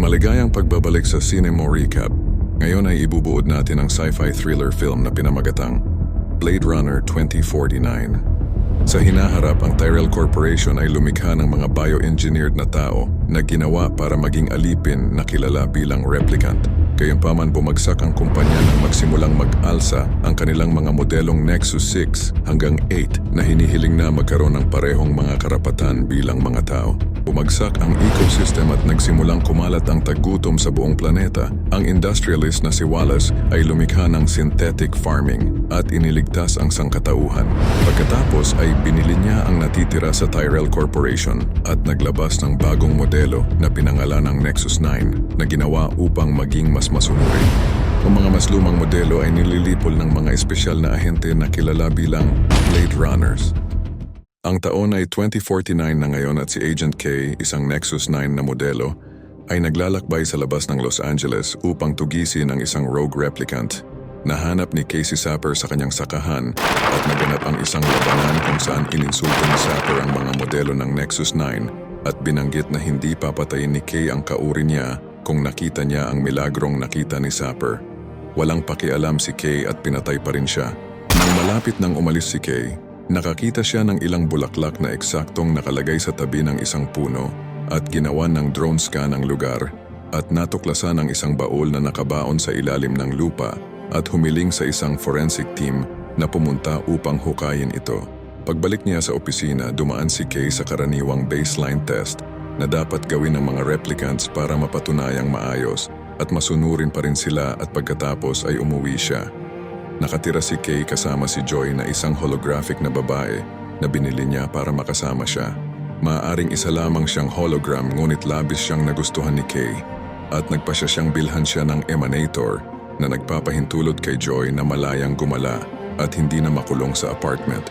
Maligayang pagbabalik sa Cinema Recap. Ngayon ay ibubuod natin ang sci-fi thriller film na pinamagatang Blade Runner 2049. Sa hinaharap, ang Tyrell Corporation ay lumikha ng mga bioengineered na tao na ginawa para maging alipin na kilala bilang replicant. Gayunpaman bumagsak ang kumpanya nang magsimulang mag-alsa ang kanilang mga modelong Nexus 6 hanggang 8 na hinihiling na magkaroon ng parehong mga karapatan bilang mga tao. Bumagsak ang ecosystem at nagsimulang kumalat ang taggutom sa buong planeta. Ang industrialist na si Wallace ay lumikha ng synthetic farming at iniligtas ang sangkatauhan. Pagkatapos ay binili niya ang natitira sa Tyrell Corporation at naglabas ng bagong modelo na pinangalan ng Nexus 9 na ginawa upang maging mas masunurin. Ang mga mas lumang modelo ay nililipol ng mga espesyal na ahente na kilala bilang Blade Runners. Ang taon ay 2049 na ngayon at si Agent K, isang Nexus 9 na modelo, ay naglalakbay sa labas ng Los Angeles upang tugisin ang isang rogue replicant. Nahanap ni Casey Sapper sa kanyang sakahan at naganap ang isang labanan kung saan ininsulto ni Sapper ang mga modelo ng Nexus 9 at binanggit na hindi papatayin ni Kay ang kauri niya kung nakita niya ang milagrong nakita ni Sapper. Walang pakialam si Kay at pinatay pa rin siya. Nang malapit nang umalis si Kay, nakakita siya ng ilang bulaklak na eksaktong nakalagay sa tabi ng isang puno at ginawa ng drone scan ang lugar at natuklasan ang isang baul na nakabaon sa ilalim ng lupa at humiling sa isang forensic team na pumunta upang hukayin ito. Pagbalik niya sa opisina, dumaan si Kay sa karaniwang baseline test na dapat gawin ng mga replicants para mapatunayang maayos at masunurin pa rin sila at pagkatapos ay umuwi siya. Nakatira si Kay kasama si Joy na isang holographic na babae na binili niya para makasama siya. Maaring isa lamang siyang hologram ngunit labis siyang nagustuhan ni Kay at nagpasya siyang bilhan siya ng emanator na nagpapahintulot kay Joy na malayang gumala at hindi na makulong sa apartment.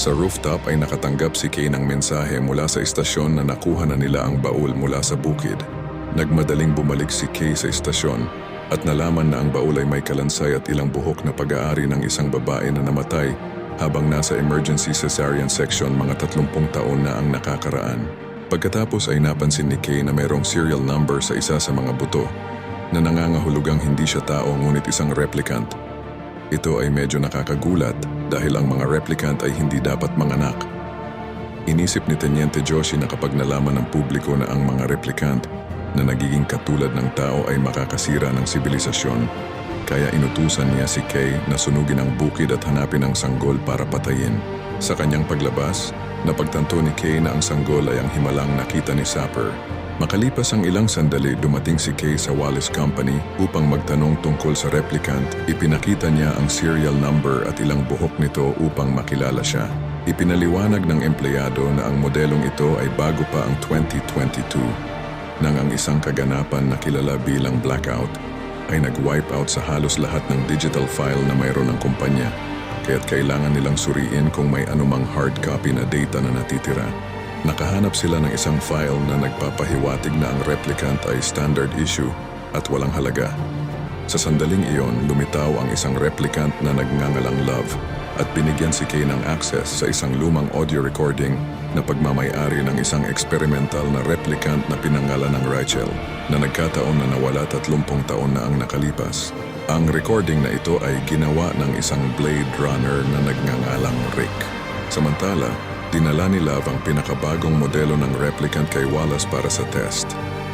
Sa rooftop ay nakatanggap si Kay ng mensahe mula sa istasyon na nakuha na nila ang baul mula sa bukid. Nagmadaling bumalik si Kay sa istasyon at nalaman na ang baul ay may kalansay at ilang buhok na pag-aari ng isang babae na namatay habang nasa emergency cesarean section mga 30 taon na ang nakakaraan. Pagkatapos ay napansin ni Kay na mayroong serial number sa isa sa mga buto na nangangahulugang hindi siya tao ngunit isang replicant. Ito ay medyo nakakagulat dahil ang mga replicant ay hindi dapat manganak. Inisip ni Teniente Joshi na kapag nalaman ng publiko na ang mga replicant na nagiging katulad ng tao ay makakasira ng sibilisasyon, kaya inutusan niya si Kay na sunugin ang bukid at hanapin ang sanggol para patayin. Sa kanyang paglabas, napagtanto ni Kay na ang sanggol ay ang himalang nakita ni Sapper. Makalipas ang ilang sandali, dumating si Kay sa Wallace Company upang magtanong tungkol sa replicant. Ipinakita niya ang serial number at ilang buhok nito upang makilala siya. Ipinaliwanag ng empleyado na ang modelong ito ay bago pa ang 2022 nang ang isang kaganapan na kilala bilang blackout ay nag-wipe out sa halos lahat ng digital file na mayroon ng kumpanya kaya't kailangan nilang suriin kung may anumang hard copy na data na natitira. Nakahanap sila ng isang file na nagpapahiwatig na ang replicant ay standard issue at walang halaga. Sa sandaling iyon, lumitaw ang isang replicant na nagngangalang Love at binigyan si Kay ng access sa isang lumang audio recording na pagmamayari ng isang experimental na replicant na pinangalan ng Rachel na nagkataon na nawala 30 taon na ang nakalipas. Ang recording na ito ay ginawa ng isang Blade Runner na nagngangalang Rick. Samantala, dinala ni Love ang pinakabagong modelo ng replicant kay Wallace para sa test.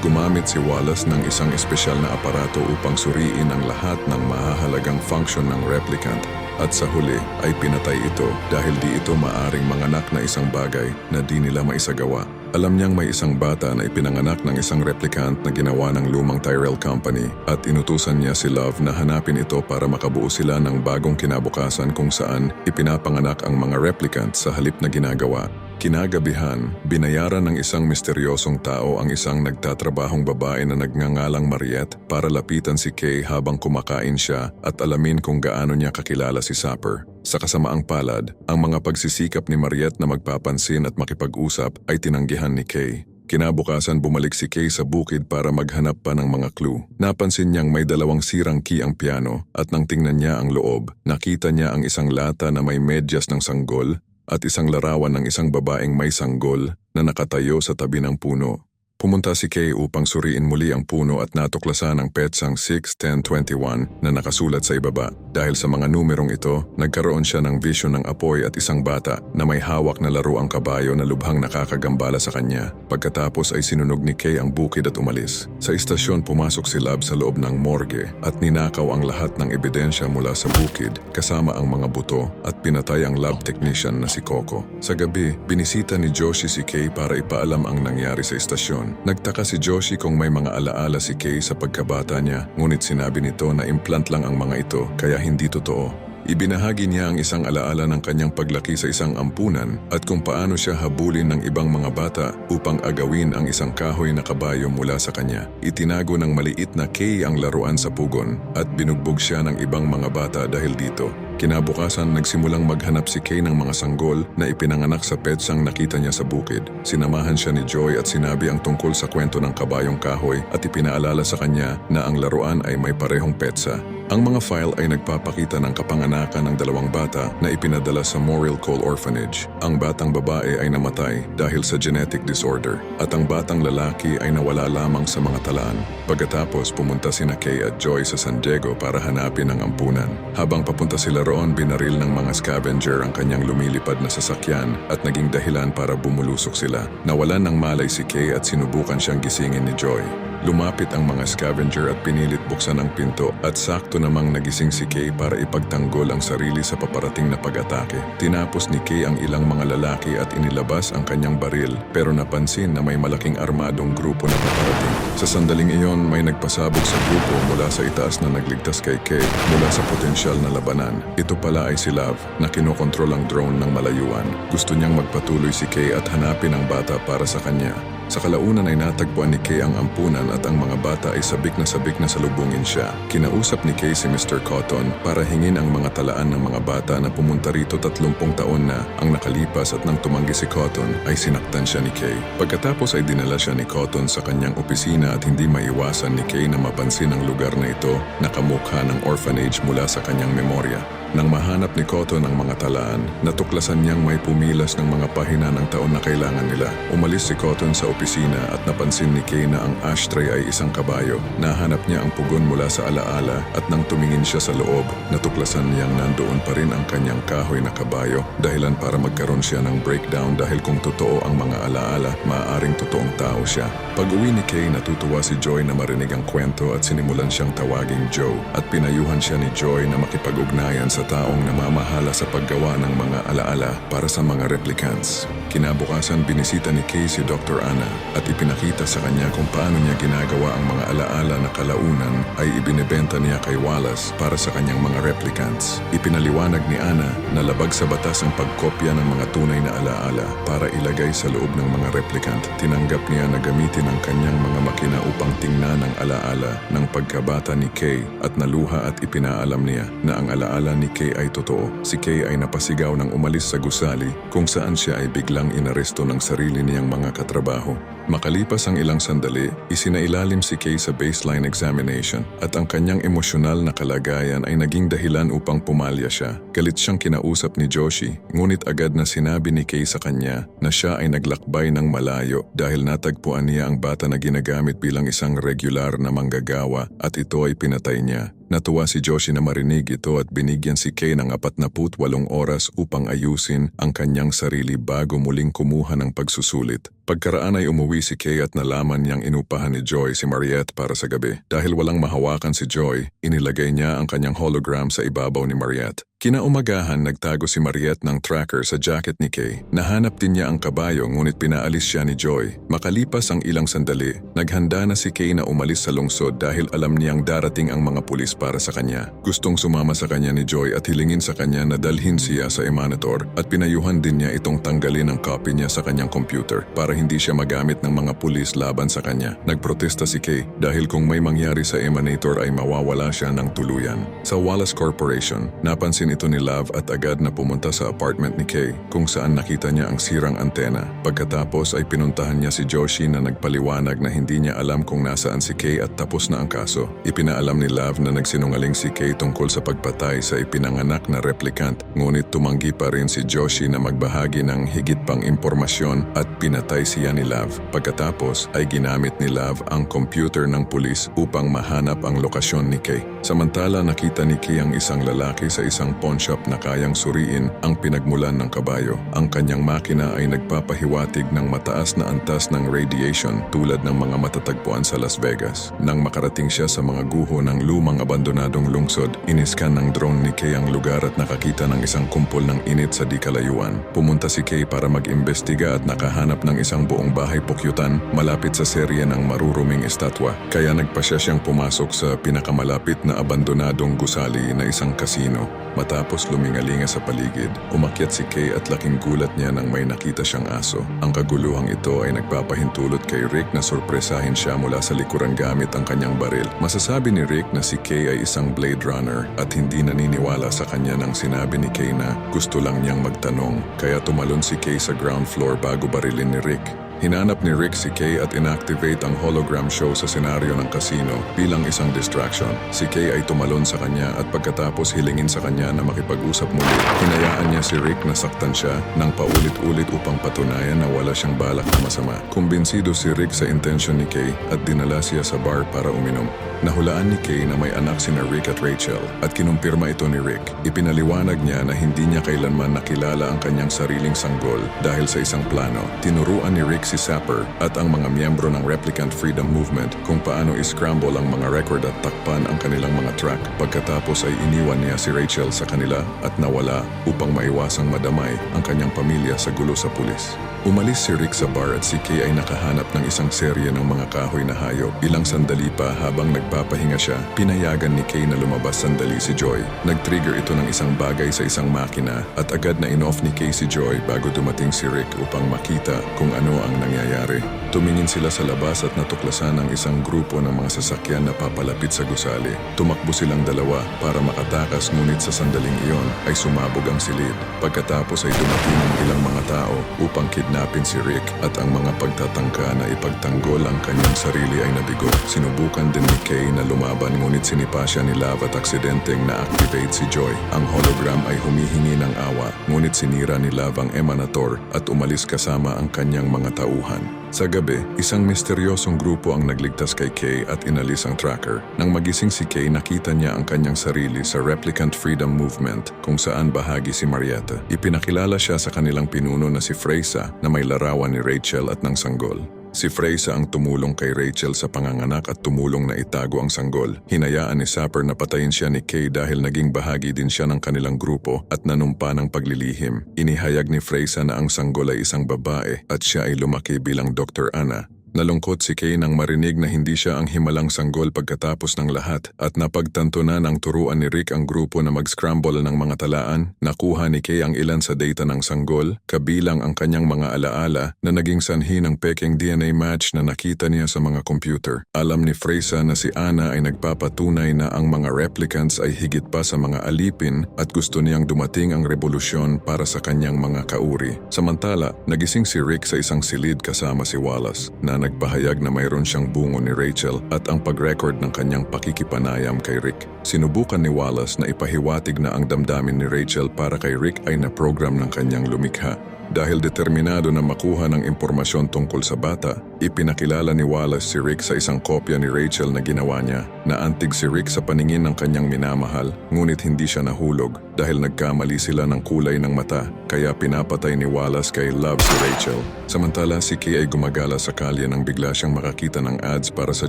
Gumamit si Wallace ng isang espesyal na aparato upang suriin ang lahat ng mahahalagang function ng replicant at sa huli ay pinatay ito dahil di ito maaring manganak na isang bagay na di nila maisagawa. Alam niyang may isang bata na ipinanganak ng isang replicant na ginawa ng lumang Tyrell Company at inutusan niya si Love na hanapin ito para makabuo sila ng bagong kinabukasan kung saan ipinapanganak ang mga replicant sa halip na ginagawa. Kinagabihan, binayaran ng isang misteryosong tao ang isang nagtatrabahong babae na nagngangalang Mariette para lapitan si Kay habang kumakain siya at alamin kung gaano niya kakilala si Sapper. Sa kasamaang palad, ang mga pagsisikap ni Mariette na magpapansin at makipag-usap ay tinanggihan ni Kay. Kinabukasan bumalik si Kay sa bukid para maghanap pa ng mga clue. Napansin niyang may dalawang sirang key ang piano at nang tingnan niya ang loob, nakita niya ang isang lata na may medyas ng sanggol at isang larawan ng isang babaeng may sanggol na nakatayo sa tabi ng puno. Pumunta si Kay upang suriin muli ang puno at natuklasan ang petsang 61021 na nakasulat sa ibaba. Dahil sa mga numerong ito, nagkaroon siya ng vision ng apoy at isang bata na may hawak na laruang kabayo na lubhang nakakagambala sa kanya. Pagkatapos ay sinunog ni Kay ang bukid at umalis. Sa istasyon pumasok si Lab sa loob ng morgue at ninakaw ang lahat ng ebidensya mula sa bukid kasama ang mga buto at pinatay ang lab technician na si Coco. Sa gabi, binisita ni Joshi si Kay para ipaalam ang nangyari sa istasyon. Nagtaka si Joshi kung may mga alaala si Kay sa pagkabata niya, ngunit sinabi nito na implant lang ang mga ito kaya hindi totoo. Ibinahagi niya ang isang alaala ng kanyang paglaki sa isang ampunan at kung paano siya habulin ng ibang mga bata upang agawin ang isang kahoy na kabayo mula sa kanya. Itinago ng maliit na Kay ang laruan sa pugon at binugbog siya ng ibang mga bata dahil dito. Kinabukasan, nagsimulang maghanap si Kay ng mga sanggol na ipinanganak sa petsang nakita niya sa bukid. Sinamahan siya ni Joy at sinabi ang tungkol sa kwento ng kabayong kahoy at ipinaalala sa kanya na ang laruan ay may parehong petsa. Ang mga file ay nagpapakita ng kapanganakan ng dalawang bata na ipinadala sa Morrill Cole Orphanage. Ang batang babae ay namatay dahil sa genetic disorder at ang batang lalaki ay nawala lamang sa mga talaan. Pagkatapos pumunta sina Kay at Joy sa San Diego para hanapin ang ampunan. Habang papunta sila roon, binaril ng mga scavenger ang kanyang lumilipad na sasakyan at naging dahilan para bumulusok sila. Nawalan ng malay si Kay at sinubukan siyang gisingin ni Joy. Lumapit ang mga scavenger at pinilit buksan ang pinto at sakto namang nagising si Kay para ipagtanggol ang sarili sa paparating na pag-atake. Tinapos ni Kay ang ilang mga lalaki at inilabas ang kanyang baril pero napansin na may malaking armadong grupo na paparating. Sa sandaling iyon may nagpasabog sa grupo mula sa itaas na nagligtas kay Kay mula sa potensyal na labanan. Ito pala ay si Lav na kinokontrol ang drone ng malayuan. Gusto niyang magpatuloy si Kay at hanapin ang bata para sa kanya. Sa kalaunan ay natagpuan ni Kay ang ampunan at ang mga bata ay sabik na sabik na salubungin siya. Kinausap ni Kay si Mr. Cotton para hingin ang mga talaan ng mga bata na pumunta rito 30 taon na ang nakalipas at nang tumanggi si Cotton ay sinaktan siya ni Kay. Pagkatapos ay dinala siya ni Cotton sa kanyang opisina at hindi maiwasan ni Kay na mapansin ang lugar na ito na kamukha ng orphanage mula sa kanyang memorya. Nang mahanap ni Cotton ang mga talaan, natuklasan niyang may pumilas ng mga pahina ng taon na kailangan nila. Umalis si Cotton sa opisina at napansin ni Kay na ang ashtray ay isang kabayo. Nahanap niya ang pugon mula sa alaala at nang tumingin siya sa loob, natuklasan niyang nandoon pa rin ang kanyang kahoy na kabayo dahilan para magkaroon siya ng breakdown dahil kung totoo ang mga alaala, maaaring totoong tao siya. Pag uwi ni Kay, natutuwa si Joy na marinig ang kwento at sinimulan siyang tawaging Joe at pinayuhan siya ni Joy na makipag-ugnayan sa taong namamahala sa paggawa ng mga alaala para sa mga replicants. Kinabukasan binisita ni Kay si Dr. Anna at ipinakita sa kanya kung paano niya ginagawa ang mga alaala na kalaunan ay ibinebenta niya kay Wallace para sa kanyang mga replicants. Ipinaliwanag ni Anna na labag sa batas ang pagkopya ng mga tunay na alaala para ilagay sa loob ng mga replicant. Tinanggap niya na gamitin ang kanyang mga makina upang tingnan ang alaala ng pagkabata ni Kay at naluha at ipinaalam niya na ang alaala ni Kay ay totoo. Si Kay ay napasigaw ng umalis sa gusali kung saan siya ay biglang inaresto ng sarili niyang mga katrabaho. Makalipas ang ilang sandali, isinailalim si Kay sa baseline examination at ang kanyang emosyonal na kalagayan ay naging dahilan upang pumalya siya. Galit siyang kinausap ni Joshi, ngunit agad na sinabi ni Kay sa kanya na siya ay naglakbay ng malayo dahil natagpuan niya ang bata na ginagamit bilang isang regular na manggagawa at ito ay pinatay niya. Natuwa si Joshi na marinig ito at binigyan si Kay ng 48 oras upang ayusin ang kanyang sarili bago muling kumuha ng pagsusulit. Pagkaraan ay umuwi si Kay at nalaman niyang inupahan ni Joy si Mariette para sa gabi. Dahil walang mahawakan si Joy, inilagay niya ang kanyang hologram sa ibabaw ni Mariette. Kinaumagahan nagtago si Mariette ng tracker sa jacket ni Kay. Nahanap din niya ang kabayo ngunit pinaalis siya ni Joy. Makalipas ang ilang sandali, naghanda na si Kay na umalis sa lungsod dahil alam niyang darating ang mga pulis para sa kanya. Gustong sumama sa kanya ni Joy at hilingin sa kanya na dalhin siya sa emanator at pinayuhan din niya itong tanggalin ang copy niya sa kanyang computer para hindi siya magamit ng mga pulis laban sa kanya. Nagprotesta si Kay dahil kung may mangyari sa emanator ay mawawala siya ng tuluyan. Sa Wallace Corporation, napansin din ito ni Love at agad na pumunta sa apartment ni Kay kung saan nakita niya ang sirang antena. Pagkatapos ay pinuntahan niya si Joshi na nagpaliwanag na hindi niya alam kung nasaan si Kay at tapos na ang kaso. Ipinaalam ni Love na nagsinungaling si Kay tungkol sa pagpatay sa ipinanganak na replicant ngunit tumanggi pa rin si Joshi na magbahagi ng higit pang impormasyon at pinatay siya ni Love. Pagkatapos ay ginamit ni Love ang computer ng pulis upang mahanap ang lokasyon ni Kay. Samantala nakita ni Kay ang isang lalaki sa isang pawn shop na kayang suriin ang pinagmulan ng kabayo. Ang kanyang makina ay nagpapahiwatig ng mataas na antas ng radiation tulad ng mga matatagpuan sa Las Vegas. Nang makarating siya sa mga guho ng lumang abandonadong lungsod, iniskan ng drone ni Kay ang lugar at nakakita ng isang kumpol ng init sa di kalayuan. Pumunta si Kay para mag-imbestiga at nakahanap ng isang buong bahay pukyutan malapit sa serye ng maruruming estatwa. Kaya nagpa siya siyang pumasok sa pinakamalapit na abandonadong gusali na isang kasino. Matapos lumingalinga sa paligid, umakyat si Kay at laking gulat niya nang may nakita siyang aso. Ang kaguluhang ito ay nagpapahintulot kay Rick na sorpresahin siya mula sa likuran gamit ang kanyang baril. Masasabi ni Rick na si Kay ay isang Blade Runner at hindi naniniwala sa kanya nang sinabi ni Kay na gusto lang niyang magtanong. Kaya tumalon si Kay sa ground floor bago barilin ni Rick. Hinanap ni Rick si Kay at inactivate ang hologram show sa senaryo ng casino bilang isang distraction. Si Kay ay tumalon sa kanya at pagkatapos hilingin sa kanya na makipag-usap muli. Hinayaan niya si Rick na saktan siya nang paulit-ulit upang patunayan na wala siyang balak na masama. Kumbinsido si Rick sa intensyon ni Kay at dinala siya sa bar para uminom. Nahulaan ni Kay na may anak sina Rick at Rachel at kinumpirma ito ni Rick. Ipinaliwanag niya na hindi niya kailanman nakilala ang kanyang sariling sanggol dahil sa isang plano. Tinuruan ni Rick si Sapper at ang mga miyembro ng Replicant Freedom Movement kung paano iscramble ang mga record at takpan ang kanilang mga track. Pagkatapos ay iniwan niya si Rachel sa kanila at nawala upang maiwasang madamay ang kanyang pamilya sa gulo sa pulis. Umalis si Rick sa bar at si Kay ay nakahanap ng isang serye ng mga kahoy na hayop. Ilang sandali pa habang nagpapahinga siya, pinayagan ni Kay na lumabas sandali si Joy. Nag-trigger ito ng isang bagay sa isang makina at agad na in-off ni Kay si Joy bago dumating si Rick upang makita kung ano ang nangyayari. Tumingin sila sa labas at natuklasan ang isang grupo ng mga sasakyan na papalapit sa gusali. Tumakbo silang dalawa para makatakas ngunit sa sandaling iyon ay sumabog ang silid. Pagkatapos ay dumating ang ilang mga tao upang kidnapin si Rick at ang mga pagtatangka na ipagtanggol ang kanyang sarili ay nabigo. Sinubukan din ni Kay na lumaban ngunit sinipa siya ni Love at aksidenteng na-activate si Joy. Ang hologram ay humihingi ng awa ngunit sinira ni Love ang emanator at umalis kasama ang kanyang mga tauhan. Sa gabi, isang misteryosong grupo ang nagligtas kay Kay at inalis ang tracker. Nang magising si Kay, nakita niya ang kanyang sarili sa Replicant Freedom Movement kung saan bahagi si Marietta. Ipinakilala siya sa kanilang pinuno na si Freysa na may larawan ni Rachel at ng sanggol. Si Freysa ang tumulong kay Rachel sa panganganak at tumulong na itago ang sanggol. Hinayaan ni Sapper na patayin siya ni Kay dahil naging bahagi din siya ng kanilang grupo at nanumpa ng paglilihim. Inihayag ni Freysa na ang sanggol ay isang babae at siya ay lumaki bilang Dr. Anna. Nalungkot si Kay nang marinig na hindi siya ang himalang sanggol pagkatapos ng lahat at napagtanto na ng turuan ni Rick ang grupo na mag-scramble ng mga talaan. Nakuha ni Kay ang ilan sa data ng sanggol, kabilang ang kanyang mga alaala na naging sanhi ng peking DNA match na nakita niya sa mga computer. Alam ni Freysa na si Anna ay nagpapatunay na ang mga replicants ay higit pa sa mga alipin at gusto niyang dumating ang revolusyon para sa kanyang mga kauri. Samantala, nagising si Rick sa isang silid kasama si Wallace na nagpahayag na mayroon siyang bungo ni Rachel at ang pag-record ng kanyang pakikipanayam kay Rick. Sinubukan ni Wallace na ipahiwatig na ang damdamin ni Rachel para kay Rick ay na-program ng kanyang lumikha. Dahil determinado na makuha ng impormasyon tungkol sa bata, ipinakilala ni Wallace si Rick sa isang kopya ni Rachel na ginawa niya. Naantig si Rick sa paningin ng kanyang minamahal, ngunit hindi siya nahulog dahil nagkamali sila ng kulay ng mata, kaya pinapatay ni Wallace kay Love si Rachel. Samantala si Kay ay gumagala sa kalye nang bigla siyang makakita ng ads para sa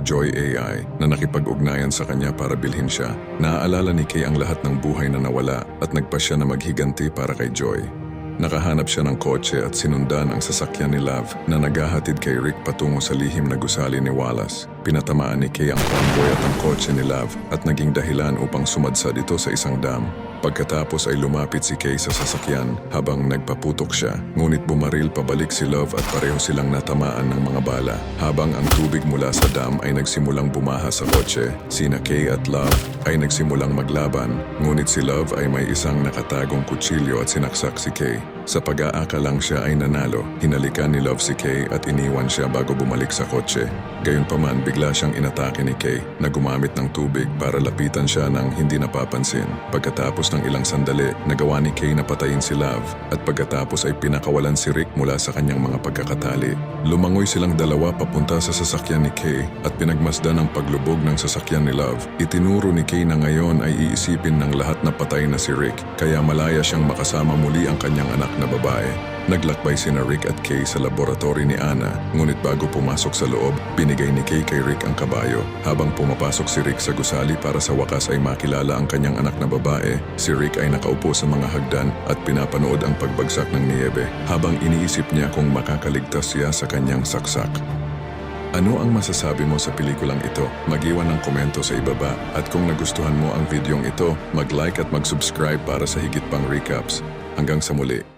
Joy AI na nakipag-ugnayan sa kanya para bilhin siya. Naaalala ni Kay ang lahat ng buhay na nawala at nagpa siya na maghiganti para kay Joy. Nakahanap siya ng kotse at sinundan ang sasakyan ni Love na naghahatid kay Rick patungo sa lihim na gusali ni Wallace. Pinatamaan ni Kay ang convoy at ang kotse ni Lav at naging dahilan upang sumadsad ito sa isang dam. Pagkatapos ay lumapit si Kay sa sasakyan habang nagpaputok siya. Ngunit bumaril pabalik si Love at pareho silang natamaan ng mga bala. Habang ang tubig mula sa dam ay nagsimulang bumaha sa kotse, sina Kay at Love ay nagsimulang maglaban. Ngunit si Love ay may isang nakatagong kutsilyo at sinaksak si Kay. Sa pag-aakalang siya ay nanalo, hinalikan ni Love si Kay at iniwan siya bago bumalik sa kotse. Gayunpaman, bigla siyang inatake ni Kay na gumamit ng tubig para lapitan siya ng hindi napapansin. Pagkatapos ng ilang sandali, nagawa ni Kay na patayin si Love at pagkatapos ay pinakawalan si Rick mula sa kanyang mga pagkakatali. Lumangoy silang dalawa papunta sa sasakyan ni Kay at pinagmasdan ang paglubog ng sasakyan ni Love. Itinuro ni Kay na ngayon ay iisipin ng lahat na patay na si Rick kaya malaya siyang makasama muli ang kanyang anak na babae. Naglakbay sina Rick at Kay sa laboratory ni Anna, ngunit bago pumasok sa loob, binigay ni Kay kay Rick ang kabayo. Habang pumapasok si Rick sa gusali para sa wakas ay makilala ang kanyang anak na babae, si Rick ay nakaupo sa mga hagdan at pinapanood ang pagbagsak ng niyebe habang iniisip niya kung makakaligtas siya sa kanyang saksak. Ano ang masasabi mo sa pelikulang ito? Mag-iwan ng komento sa ibaba at kung nagustuhan mo ang videong ito, mag-like at mag-subscribe para sa higit pang recaps. Hanggang sa muli.